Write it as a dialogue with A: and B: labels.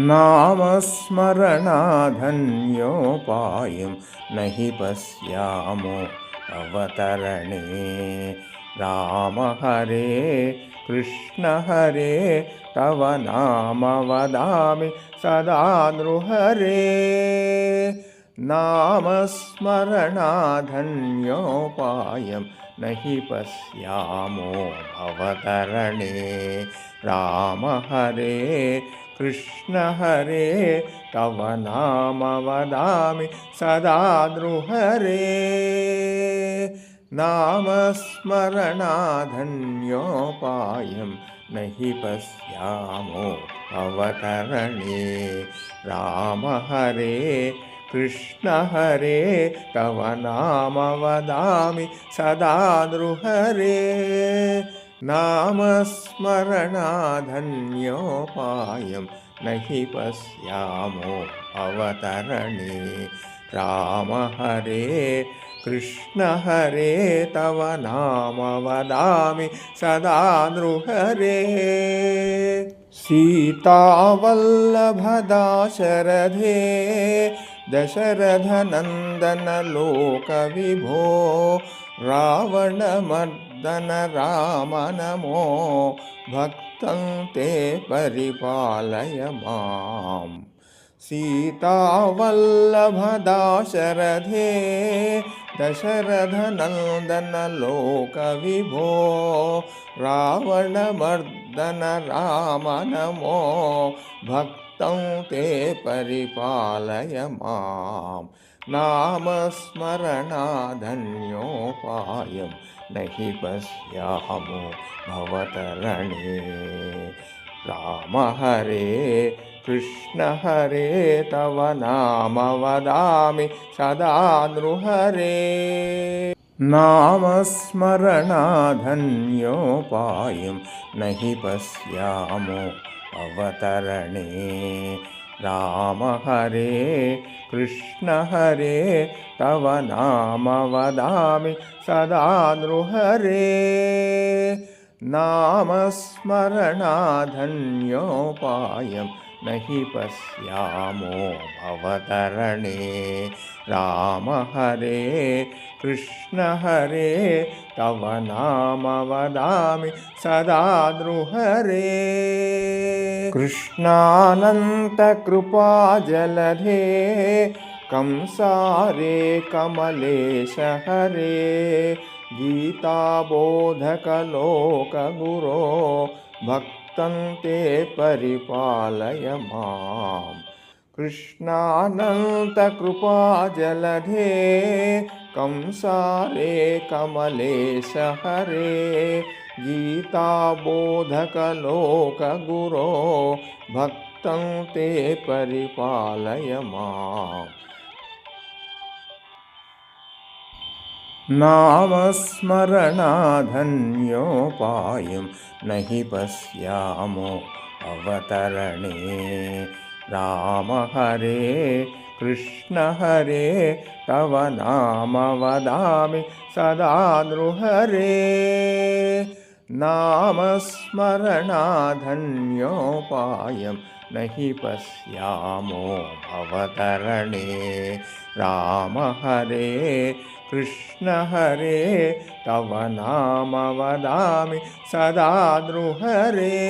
A: नामस्मरणाधन्योपायं न हि पश्यामो अवतरणे। राम हरे कृष्ण हरे तव नाम वदामि सदा नृहरे नामस्मरणाधन्योपायं न हि पश्यामो भवतरणे। राम हरे कृष्ण हरे तव नाम वदामि सदा नृहरे। नामस्मरणाधन्योपायं न हि पश्यामो अवतरणे राम हरे कृष्ण हरे तव नाम वदामि सदा नृहरे नामस्मरणाधन्योपायं न हि पश्यामो अवतरणे। राम हरे कृष्ण हरे तव नाम वदामि सदा नृहरे सीतावल्लभदाशरथे दशरथनन्दनलोकविभो रावणमर्दन राम नमो भक्तं ते परिपालय माम्। सीतावल्लभदाशरथे दशरथनन्दनलोकविभो रावणमर्दन राम नमो भक्तं ते परिपालय मां नामस्मरणाधन्योपायं न हि पश्यामो भवतरणे राम हरे कृष्ण हरे तव नाम वदामि सदा नृहरे नामस्मरणाधन्योपायं न हि पश्यामो अवतरणे। राम हरे कृष्ण हरे तव नाम वदामि सदा नृहरे नामस्मरणाधन्योपायं न पश्यामो भवतरणे। राम हरे, कृष्ण हरे, तव नाम वदामि सदा नृहरे कृष्णानन्तकृपाजलधे कंसारे कमलेश हरे। गीताबोधकलोकगुरो भक्तं ते परिपालय माम्। कृष्णानन्तकृपाजलधे कंसारे कमलेश हरे। गीताबोधकलोकगुरो भक्तं ते परिपालय माम् नामस्मरणाधन्योपायं न हि पश्यामो अवतरणे। राम हरे कृष्ण हरे तव नाम वदामि सदा नृहरे नामस्मरणाधन्योपायं न हि पश्यामो भवतरणे। राम हरे कृष्ण हरे तव नाम वदामि सदा नृहरे